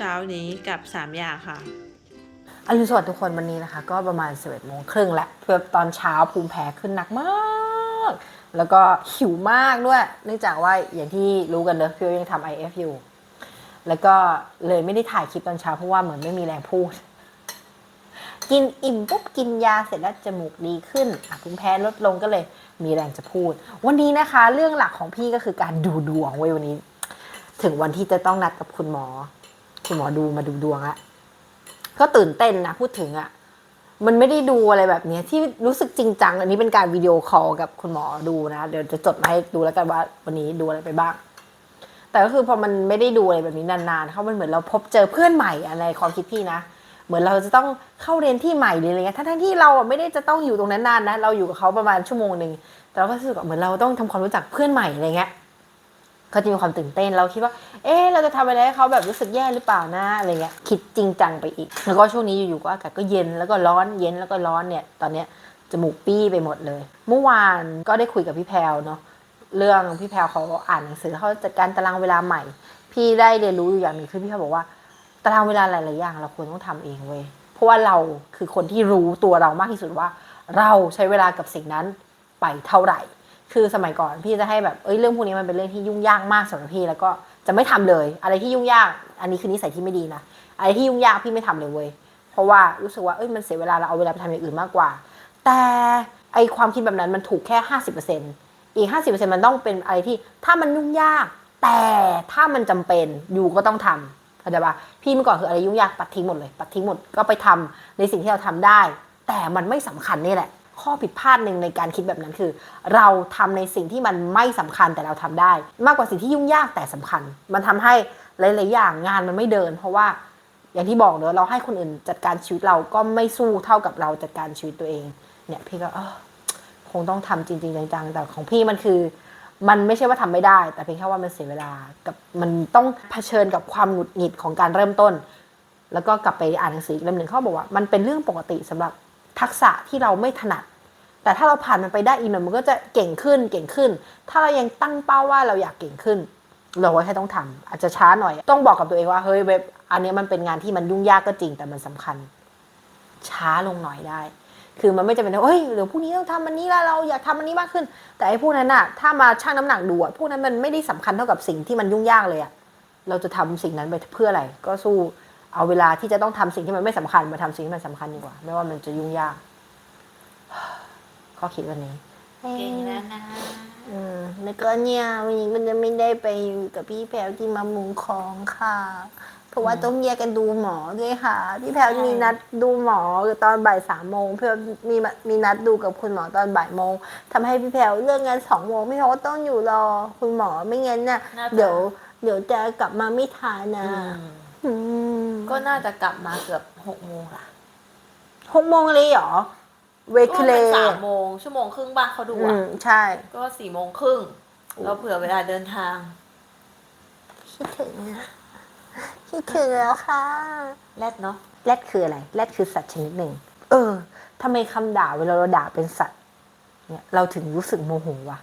ช้านี้กับสามอย่างค่ะอรุณสวัสดิ์ทุกคนวันนี้นะคะ ก็ประมาณ11โมงครึ่งแหละเพื่อตอนเช้าภูมิแพ้ขึ้นหนักมาก แล้วก็หิวมากด้วย เนื่องจากว่าอย่างที่รู้กันเนอะพี่ยังทำ IF อยู่ แล้วก็เลยไม่ได้ถ่ายคลิปตอนเช้าเพราะว่าเหมือนไม่มีแรงพูด กินอิ่มปุ๊บกินยาเสร็จแล้วจมูกดีขึ้นภูมิแพ้ลดลงก็เลยมีแรงจะพูด วันนี้นะคะ เรื่องหลักของพี่ก็คือการดูดวงเว้ยวันนี้ ถึงวันที่จะต้องนัดกับคุณหมอ คุณหมอดูมาดูดวงละก็ตื่นเต้นนะพูดถึงอะ่ะมันไม่ได้ดูอะไรแบบนี้ที่รู้สึกจริงจัง อันนี้เป็นการวิดีโอคอลกับคุณหมอดูนะ เดี๋ยวจะจดมาให้ดูแล้วกันว่าวันนี้ดูอะไรไปบ้าง แต่ก็คือพอมันไม่ได้ดูอะไรแบบนี้นานๆเขามันเหมือนเราพบเจอเพื่อนใหม่อะไรความคิดพี่นะเหมือนเราจะต้องเข้าเรียนที่ใหม่หรืออะไรเงี้ยทั้งที่เราไม่ได้จะต้องอยู่ตรงนั้นนานนะเราอยู่กับเขาประมาณชั่วโมงหนึ่งแต่เราก็รู้สึกเหมือนเราต้องทำความรู้จักเพื่อนใหม่อะไรเงี้ย ก็จะมีความตื่นเต้นเราคิดว่า เอ๊เราจะทำอะไรให้เขาแบบรู้สึกแย่หรือเปล่านะอะไรเงี้ยคิดจริงจังไปอีก แล้วก็ช่วงนี้อยู่ๆก็อากาศก็เย็นแล้วก็ร้อนเย็นแล้วก็ร้อนเนี่ยตอนเนี้ยจมูกปี้ไปหมดเลย เมื่อวานก็ได้คุยกับพี่แพลวเนาะเรื่องพี่แพลวเขาอ่านหนังสือเขาจัดการตารางเวลาใหม่ พี่ได้เรียนรู้อยู่อย่างหนึ่งคือพี่แพลวบอกว่า ตารางเวลาหลายๆอย่างเราควรต้องทำเองเว้ยเพราะว่าเราคือคนที่รู้ตัวเรามากที่สุดว่า เราใช้เวลากับสิ่งนั้นไปเท่าไหร่ คือสมัยก่อนพี่จะให้แบบเอ้ยเรื่องพวกนี้มันเป็นเรื่องที่ยุ่งยากมากสำหรับพี่แล้วก็จะไม่ทำเลย อะไรที่ยุ่งยาก อันนี้คือนิสัยที่ไม่ดีนะอะไรที่ยุ่งยากพี่ไม่ทำเลยเว้ยเพราะว่ารู้สึกว่าเอ้ยมันเสียเวลาเราเอาเวลาไปทำอย่างอื่นมากกว่า แต่ไอความคิดแบบนั้นมันถูกแค่ห้าสิบเปอร์เซ็นอีกห้าสิบเปอร์เซ็นมันต้องเป็นอะไรที่ถ้ามันยุ่งยาก แต่ถ้ามันจำเป็นอยู่ก็ต้องทำเข้าใจปะพี่เมื่อก่อนคืออะไรยุ่งยากปัดทิ้งหมดเลย ปัดทิ้งหมดก็ไปทำในสิ่งที่เราทำได้ แต่มันไม่สำคัญนี่แหละ ข้อผิดพลาดหนึ่งในการคิดแบบนั้นคือ เราทำในสิ่งที่มันไม่สำคัญแต่เราทำได้ มากกว่าสิ่งที่ยุ่งยากแต่สำคัญ มันทำให้หลาย ๆ อย่างงานมันไม่เดิน เพราะว่าอย่างที่บอกเนอะเราให้คนอื่นจัดการชีวิตเราก็ไม่สู้เท่ากับเราจัดการชีวิตตัวเอง เนี่ยพี่ก็คงต้องทำจริง ๆ จัง ๆ แต่ของพี่มันคือ มันไม่ใช่ว่าทำไม่ได้ แต่เพียงแค่ว่ามันเสียเวลากับมันต้องเผชิญกับความหงุดหงิดของการเริ่มต้น แล้วก็กลับไปอ่านหนังสืออีกเล่มหนึ่งเขาบอกว่ามันเป็นเรื่องปกติสำหรับทักษะที่เราไม่ถนัด แต่ถ้าเราผ่านมันไปได้อีกหน่อยมันก็จะเก่งขึ้นเก่งขึ้น ถ้าเรายังตั้งเป้าว่าเราอยากเก่งขึ้น เราก็แค่ต้องทำอาจจะช้าหน่อย ต้องบอกกับตัวเองว่าเฮ้ยเว็บอันนี้มันเป็นงานที่มันยุ่งยากก็จริงแต่มันสำคัญ ช้าลงหน่อยได้ คือมันไม่จำเป็นว่าเฮ้ยเดี๋ยวพรุ่งนี้ต้องทำอันนี้แล้วเราอยากทำอันนี้มากขึ้น แต่ไอ้พวกนั้นน่ะถ้ามาชั่งน้ำหนักดูอะพวกนั้นมันไม่ได้สำคัญเท่ากับสิ่งที่มันยุ่งยากเลยอะเราจะทำสิ่งนั้นไปเพื่ออะไร ก็สู้เอาเวลาที่จะต้องทำสิ่งที่มันไม่สำคัญมาทำสิ่งที่มันสำคัญดีกว่า ไม่ว่ามันจะยุ่งยาก ข้อคิดวันนี้เก่งแล้วนะอืมแล้วก็เนี่ยวันนี้มันจะไม่ได้ไปกับพี่แพลวที่มามุงคลองค่ะ เพราะว่าต้องแยกกันดูหมอด้วยค่ะ พี่แพลวมีนัดดูหมอตอนบ่ายสามโมงพี่แพลวมีมีนัดดูกับคุณหมอตอนบ่ายโมงทำให้พี่แพลวเลิกงานสองโมงพี่แพลวก็ต้องอยู่รอคุณหมอไม่งั้นน่ะน่าจะเดี๋ยว เดี๋ยวจะกลับมาไม่ทันนะอืมก็น่าจะกลับมาเกือบหกโมงละหกโมงเลยเหรอ เวก็คเป็เลนสามโมงชั่วโมงครึ่งบ้างเขาดูอือะ มใช่ ก็สี่โมงครึ่งเราเผื่อเวลาเดินทาง คิดถึงนะคิดถึงแล้วค่ะแรดเนาะแรดคืออะไรแรดคือสัตว์ชนิดหนึ่ง เออทำไมคำด่าเวลาเราด่าเป็นสัตว์ เนี่ย เราถึงรู้สึกโมโหวะ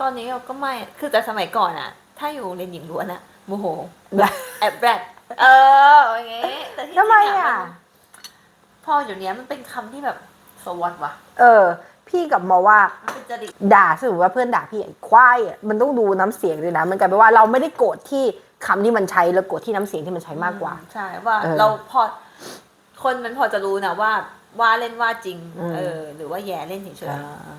ตอนนี้เราก็ไม่คือแต่สมัยก่อนอะถ้าอยู่โรงเรียนหญิงล้วนอะโมโหแบบแอบแรดเอออย่างเงี้ยแต่ที่จทำไมริงอะมันพออยู่เนี้ยมันเป็นคำที่แบบ สวัสดว่ะเออ พี่กับมองว่า มันเป็นจริตด่าสมมติว่าเพื่อนด่าพี่ไอ้ควายอะมันต้องดูน้ำเสียงด้วยนะ มันกลายเป็นว่าเราไม่ได้โกรธที่คำที่มันใช้แล้วโกรธที่น้ำเสียงที่มันใช้มากกว่าใช่ว่าเออเราพอ คนมันพอจะรู้นะว่าว่าเล่นว่าจริง อืม เออ หรือว่าแย่เล่นเฉยอ่า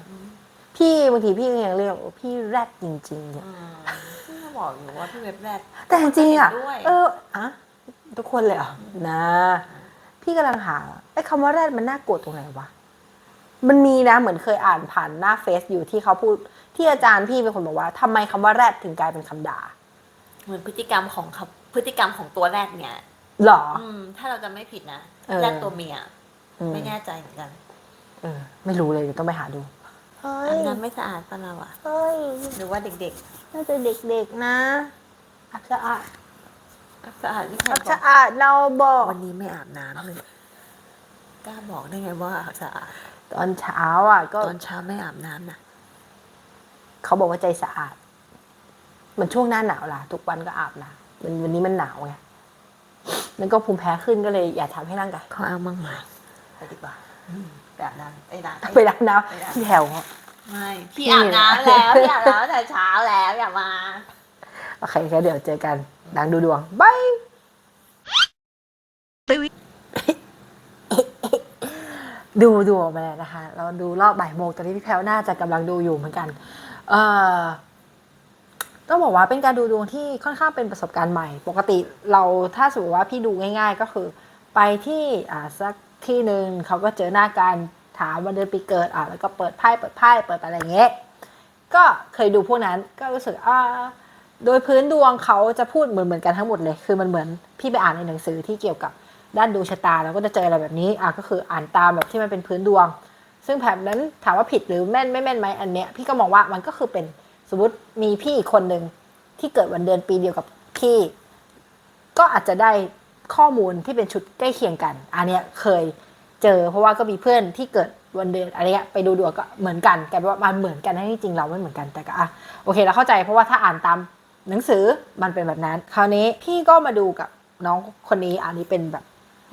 พี่บางทีพี่ก็ยังเรียกว่าพี่แรดจริงๆเนี่ยๆอืมซึ่งก็บอกอยู่ว่าพี่เว็บแรดแต่จริงๆอะ เห็นด้วย เอออะทุกคนเลยเหรอนะ พี่กำลังหาไอ้คำว่าแรดมันน่าโกรธตรงไหนวะ มันมีนะเหมือนเคยอ่านผ่านหน้าเฟซอยู่ที่เขาพูดที่อาจารย์พี่เป็นคนบอกว่าทำไมคำว่าแรดถึงกลายเป็นคำด่า เหมือนพฤติกรรมของเขาพฤติกรรมของตัวแรดเนี่ยหรออืม ถ้าเราจะไม่ผิดนะเออแรดตัวเมียอืมไม่แน่ใจเหมือนกัน เออ ไม่รู้เลยเดี๋ยวต้องไปหาดูเฮ้อัยนนั้นไม่สะอาดปะเราอะเฮ้ยหรือว่าเด็กน่าจะเด็กๆนะอับสะอาดๆสะอาดนี่ใครอับบอสะกอาดเราบอกวันนี้ไม่อาบน้ำเลยกล้าบอกได้ไงว่าสะอาด ตอนเช้าอะ ก็ตอนเช้าไม่อาบน้ำนะเขาบอกว่าใจสะอาด มันช่วงหน้าหนาวล่ะ ทุกวันก็อาบนะมันวันนี้มันหนาวไงมันก็ภูมิแพ้ขึ้นก็เลยอย่าทำให้ร่างกายขอเอามั่งไหมไปดีกว่าแบบนั้นไอ้นะไปรับน้ำพี่แถวไม่พี่อาบน้ำแล้วพี่อาบน้ำแต่เช้าแล้วอย่ามาโอเคก็เดี๋ยวเจอกันดังดูดวงบาย ดูดวงไปแล้วนะคะ เราดูรอบบ่ายโมงตอนนี้พี่แพลวน่าจะกำลังดูอยู่เหมือนกัน เอ่อต้องบอกว่าเป็นการดูดวงที่ค่อนข้างเป็นประสบการณ์ใหม่ ปกติเราถ้าสมมติว่าพี่ดูง่าย ๆ ก็คือ ไปที่อ่าสักที่หนึ่งเขาก็เจอหน้ากันถามวันเดือนปีเกิดอะแล้วก็เปิดไพ่เปิดไพ่เปิดอะไรเงี้ยก็เคยดูพวกนั้นก็รู้สึกอ่าโดยพื้นดวงเขาจะพูดเหมือนเหมือนกันทั้งหมดเลย คือมันเหมือนพี่ไปอ่านในหนังสือที่เกี่ยวกับ ด้านดวงชะตาแล้วก็จะเจออะไรแบบนี้อะก็คืออ่านตามแบบที่มันเป็นพื้นดวง ซึ่งแบบนั้นถามว่าผิดหรือแม่นไม่แม่นไหมอันเนี้ยพี่ก็มองว่ามันก็คือเป็นสมมติมีพี่อีกคนหนึ่งที่เกิดวันเดือนปีเดียวกับพี่ ก็อาจจะได้ข้อมูลที่เป็นชุดใกล้เคียงกัน อันเนี้ยเคยเจอ เพราะว่าก็มีเพื่อนที่เกิดวันเดือนอะไรเงี้ยไปดูดวงก็เหมือนกันกลายเป็นว่ามันเหมือนกันที่จริงเราไม่เหมือนกันแต่ก็อะโอเคเราเข้าใจเพราะว่าถ้าอ่านตามหนังสือมันเป็นแบบนั้น คราวนี้พี่ก็มาดูกับน้องคนนี้อันนี้เป็นแบบ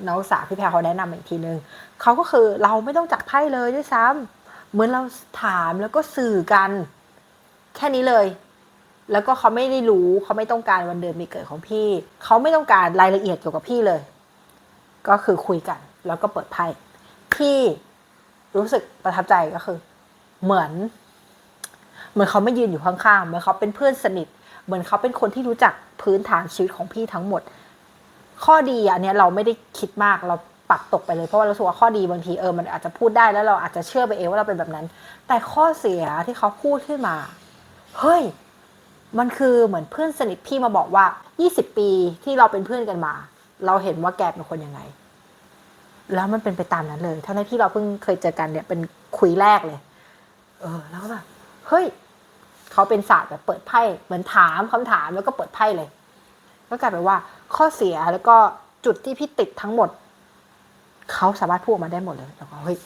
น้องสาวพี่แพรเขาแนะนำมาอีกทีนึงเขาก็คือเราไม่ต้องจับไพ่เลยด้วยซ้ำเหมือนเราถามแล้วก็สื่อกัน แค่นี้เลย แล้วก็เขาไม่ได้รู้เขาไม่ต้องการวันเดือนปีเกิดของพี่ เขาไม่ต้องการรายละเอียดเกี่ยวกับพี่เลย ก็คือคุยกัน แล้วก็เปิดไพ่พี่รู้สึกประทับใจก็คือ เหมือน เหมือนเขาไม่ยืนอยู่ข้างๆเหมือนเขาเป็นเพื่อนสนิท เหมือนเขาเป็นคนที่รู้จักพื้นฐานชีวิตของพี่ทั้งหมด ข้อดีอันเนี้ยเราไม่ได้คิดมากเราปัดตกไปเลยเพราะว่าเราสึกว่าข้อดีบางทีเออมันอาจจะพูดได้แล้วเราอาจจะเชื่อไปเองว่าเราเป็นแบบนั้น แต่ข้อเสียที่เขาพูดขึ้นมา เฮ้ย มันคือเหมือนเพื่อนสนิทพี่มาบอกว่า 20 ปีที่เราเป็นเพื่อนกันมา เราเห็นว่าแกเป็นคนยังไง แล้วมันเป็นไปตามนั้นเลย เทั้งที่เราเพิ่งเคยเจอกันเนี่ยเป็นคุยแรกเลย เออ แล้วก็แบบเฮ้ยเขาเป็นศาสตร์แบบเปิดไพ่เหมือนถามคำถามแล้วก็เปิดไพ่เลย ก็กลายเป็นว่า ข้อเสียแล้วก็จุดที่พี่ติดทั้งหมด เขาสามารถพูดออกมาได้หมดเลยแล้วก็เฮ้ย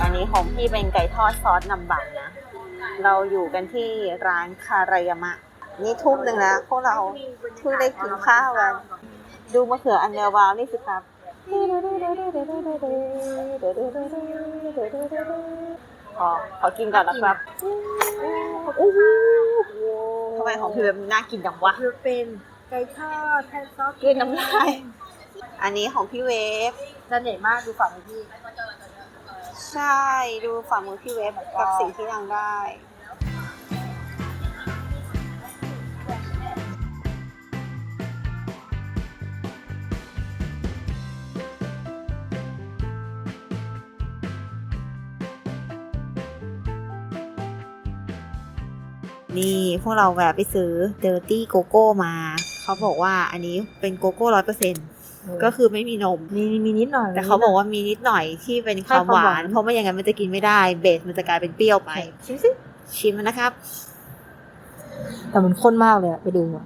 อันนี้ของพี่เป็นไก่ทอดซอสนำบังนะ เราอยู่กันที่ร้านคารายามะ นี่ทุ่มหนึ่งแล้วพวกเราเพิ่งได้กินข้าวกันดูมะเขืออันเนวาวนี่สิครับ ขอขอกินก่อนนะครับโอ้โหทำไมของพี่แบบน่ากินจังวะคือเป็นไก่ทอดแทนซอสกลืนน้ำลาย อันนี้ของพี่เวฟจะเหนื่อยมากดูฝั่งพี่ ใช่ดูฝ่ามือพี่เวฟกับสิ่งที่นางได้ นี่พวกเราแวะไปซื้อ Dirty Coco มา เขาบอกว่าอันนี้เป็นโกโก้ร้อยเปอร์เซ็นต์ ก็คือไม่มีนมมีมีนิดหน่อย แต่เขาบอกว่ามีนิดหน่อยที่เป็นความหวาน เพราะไม่อย่างนั้นมันจะกินไม่ได้ เบสมันจะกลายเป็นเปรี้ยวไป ชิมสิชิมมันนะครับ แต่มันข้นมากเลยอะไปดูอะ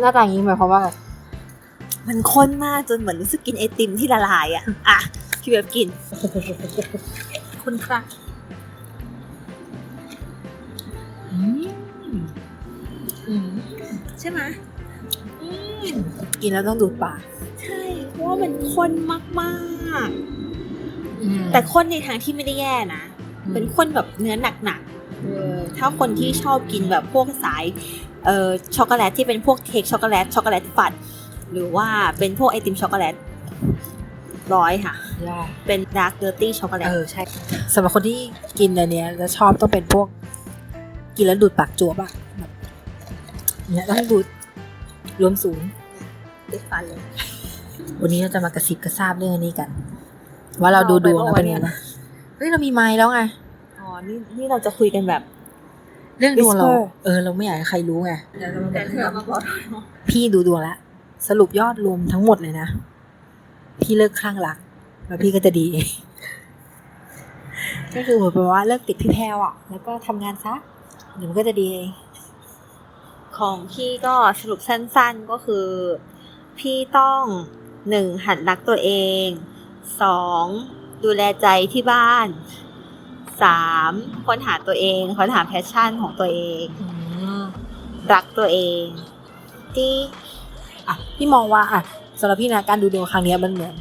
หน้าตาอย่างนี้หมายความว่าไงมันข้นมากจนเหมือนรู้สึกกินไอติมที่ละลายอะอะพี่เว็บกินคุณค่ะอืมใช่ไหม กินแล้วต้องดูดปาก ใช่เพราะว่ามันข้นมากๆแต่แต่ข้นในทางที่ไม่ได้แย่นะ เป็นข้นแบบเนื้อหนักๆถ้าคนที่ชอบกินแบบพวกสายเอ่อช็อกโกแลตที่เป็นพวกเค้กช็อกโกแลตช็อกโกแลตฝัด หรือว่าเป็นพวกไอติมช็อกโกแลตร้อยค่ะยากเป็นดาร์กเดอร์ตี้ช็อกโกแลต เออ ใช่สำหรับคนที่กินอันเนี้ยจะชอบต้องเป็นพวก กินแล้วดูดปากจวบอะแบบเนี่ยต้องดูด รวมศูนย์ติดฟันเลยวันนี้เราจะมากระซิบกระซาบเรื่องอันนี้กัน ว่าเราดูดวงแล้วเป็นไงนะเฮ้ยเรามีไม้แล้วไงอ๋อนี่นี่เราจะคุยกันแบบ เรื่องดวงเรา Whisper เออ เราไม่อยากให้ใครรู้ไงแต่เธอมาบอกพี่ดูดวงแล้วสรุปยอดรวมทั้งหมดเลยนะ พี่เลิกข้างรัก แล้วพี่ก็จะดีเองก็คือเหมือนกับว่าเลิกติดพี่แพรวอะแล้วก็ทำงานซะเดี๋ยวมันก็จะดีเอง ของพี่ก็สรุปสั้นๆก็คือ พี่ต้องหนึ่งหัดรักตัวเองสองดูแลใจที่บ้านสามค้นหาตัวเองค้นหาแพชชั่นของตัวเองรักตัวเองที่อะพี่มองว่าอะสำหรับพี่นะการดูดวงครั้งเนี้ยมันเหมือน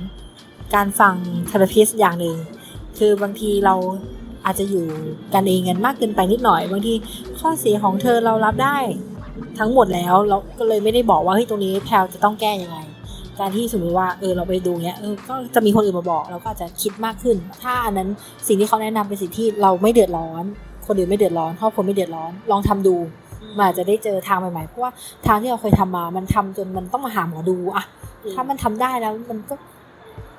การฟังเทอราพิสอย่างหนึ่งคือบางทีเราอาจจะอยู่กันเองกันมากเกินไปนิดหน่อย บางทีข้อเสียของเธอเรารับได้ ทั้งหมดแล้วเราก็เลยไม่ได้บอกว่าเฮ้ยตรงนี้แพลวจะต้องแก้ยังไง การที่สมมติว่าเออเราไปดูเนี้ยเออก็จะมีคนอื่นมาบอกเราก็อาจจะคิดมากขึ้น ถ้าอันนั้นสิ่งที่เขาแนะนำเป็นสิ่งที่เราไม่เดือดร้อน คนอื่นไม่เดือดร้อนครอบครัวไม่เดือดร้อน ลองทำดูมันอาจจะได้เจอทางใหม่ๆ เพราะว่าทางที่เราเคยทำมา มันทำจนมันต้องมาหาหมอดูอะถ้ามันทำได้แล้วมันก็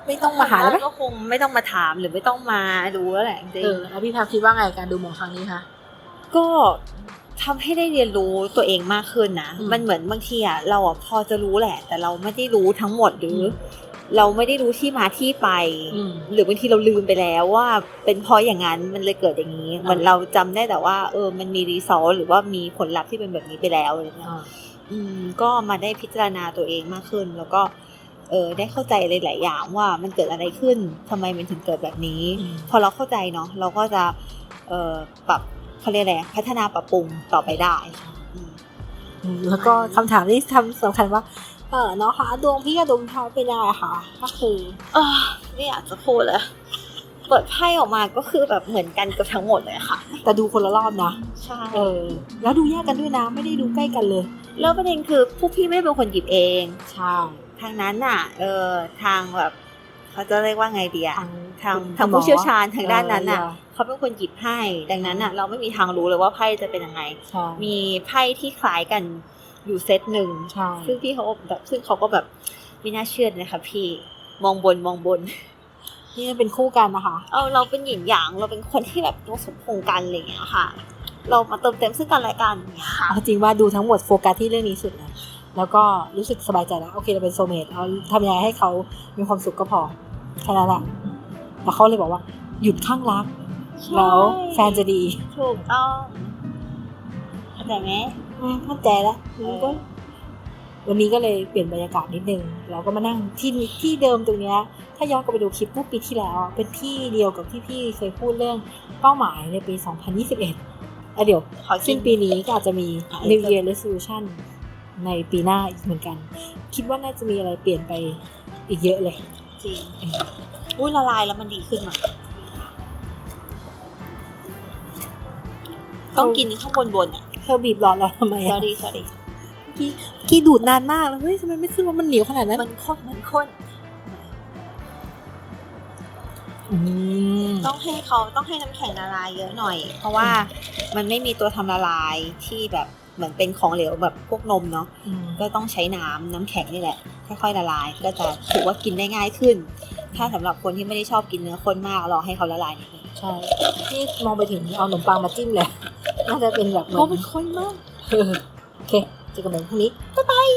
ไม่ต้องมาหาแล้วไหมก็คงไม่ต้องมาถามหรือไม่ต้องมาดูแล้วแหละจริงเออแล้วพี่แพรคิดว่าไงการดูหมอครั้งนี้คะๆก็ ทำให้ได้เรียนรู้ตัวเองมากขึ้นนะอืมมันเหมือนบางทีอะเราอะพอจะรู้แหละ แต่เราไม่ได้รู้ทั้งหมดหรือ เราไม่ได้รู้ที่มาที่ไปอืมหรือบางทีเราลืมไปแล้วว่าเป็นเพราะอย่างนั้นมันเลยเกิดอย่างนี้เหมือนเราจำได้แต่ว่า เออ มันมีรีซอสหรือว่ามีผลลัพธ์ที่เป็นแบบนี้ไปแล้วอะไรเงี้ยอ่าอืม ก็มาได้พิจารณาตัวเองมากขึ้น แล้วก็ เออ ได้เข้าใจหลาย ๆ อย่างว่ามันเกิดอะไรขึ้นทำไมมันถึงเกิดแบบนี้อืมพอเราเข้าใจเนาะเราก็จะ เออปรับ เขาเรียกอะไรพัฒนาปรับปรุงต่อไปได้อืมอืมแล้วก็คำถามที่ทำสำคัญว่า เออเนาะคะดวงพี่กับดวงเขาเป็นยังไงคะก็คือเออไม่อยากจะพูดเลยเปิดไพ่ออกมาก็คือแบบเหมือนกันกับทั้งหมดเลยค่ะ แต่ดูคนละรอบนะใช่เออ แล้วดูแยกกันด้วยนะไม่ได้ดูใกล้กันเลย แล้วประเด็นคือผู้พี่ไม่ได้เป็นคนหยิบเองใช่ทางนั้นน่ะ เออทางแบบ เขาจะเรียกว่าไงดีอะทางทางคุณทางหมอผู้เชี่ยวชาญทางด้านนั้นน่ะเออเขาเป็นคนหยิบให้ดังนั้นน่ะ เราไม่มีทางรู้เลยว่าไพ่จะเป็นยังไงใช่มีไพ่ที่คล้ายกันอยู่เซตหนึ่งใช่ซึ่งพี่เขาแบบซึ่งเขาก็แบบไม่น่าเชื่อเลยนะคะพี่มองบนมองบนนี่เป็นคู่กันนะคะเอาเราเป็นหยินหยางเราเป็นคนที่แบบต้องสมพงษ์กันอะไรอย่างเงี้ยค่ะ เรามาเติมเต็มซึ่งกันและกันอย่างเงี้ยค่ะเอาจริงว่าดูทั้งหมดโฟกัสที่เรื่องนี้สุดนะแล้วก็รู้สึกสบายใจแล้วโอเคเราเป็นโซลเมตเราทำยังไงให้เขามีความสุขก็พอ แค่นั้นแหละแล้วเขาเลยบอกว่า หยุดข้างรัก แล้วแฟนจะดี ถูกต้องเข้าใจไหมอืมเข้าใจแล้วมันก็วันนี้ก็เลยเปลี่ยนบรรยากาศนิดนึงเราก็มานั่งที่ที่เดิมตรงเนี้ย ถ้าย้อนกลับไปดูคลิปเมื่อปีที่แล้วอะเป็นที่เดียวกับที่พี่เคยพูดเรื่องเป้าหมายในปี 2021อะเดี๋ยวขอกิสิ้นปีนี้ก็อาจจะมีอะ New Year Resolution ในปีหน้าอีกเหมือนกัน คิดว่าน่าจะมีอะไรเปลี่ยนไปอีกเยอะเลย จริงอุ้ยละลายแล้วมันดีขึ้นมาต้องกินข้างบนบนๆอะเธอบีบร้อนเราทำไมอะ sorry sorry กี้กี้ดูดนานมากแล้วเฮ้ยทำไมไม่ขึ้นว่ามันเหนียวขนาดนั้น มันข้นมันข้นอืมต้องให้เขาต้องให้น้ำแข็งละลายเยอะหน่อย เพราะว่ามันไม่มีตัวทำละลายที่แบบ เหมือนเป็นของเหลวแบบพวกนมเนาะอืมก็ต้องใช้น้ำน้ำแข็งนี่แหละ ค่อยๆละลาย ก็จะถือว่ากินได้ง่ายขึ้น ถ้าสำหรับคนที่ไม่ได้ชอบกินเนื้อข้นมากรอให้เขาละลายนิดนึงใช่นี่มองไปถึงเอาขนมปังมาจิ้มเลยน่าจะเป็นแบบเหมืเพราะอมันนข้นมากเออโอเคเจอกันใหม่พรุ่งนี้บ๊ายบาย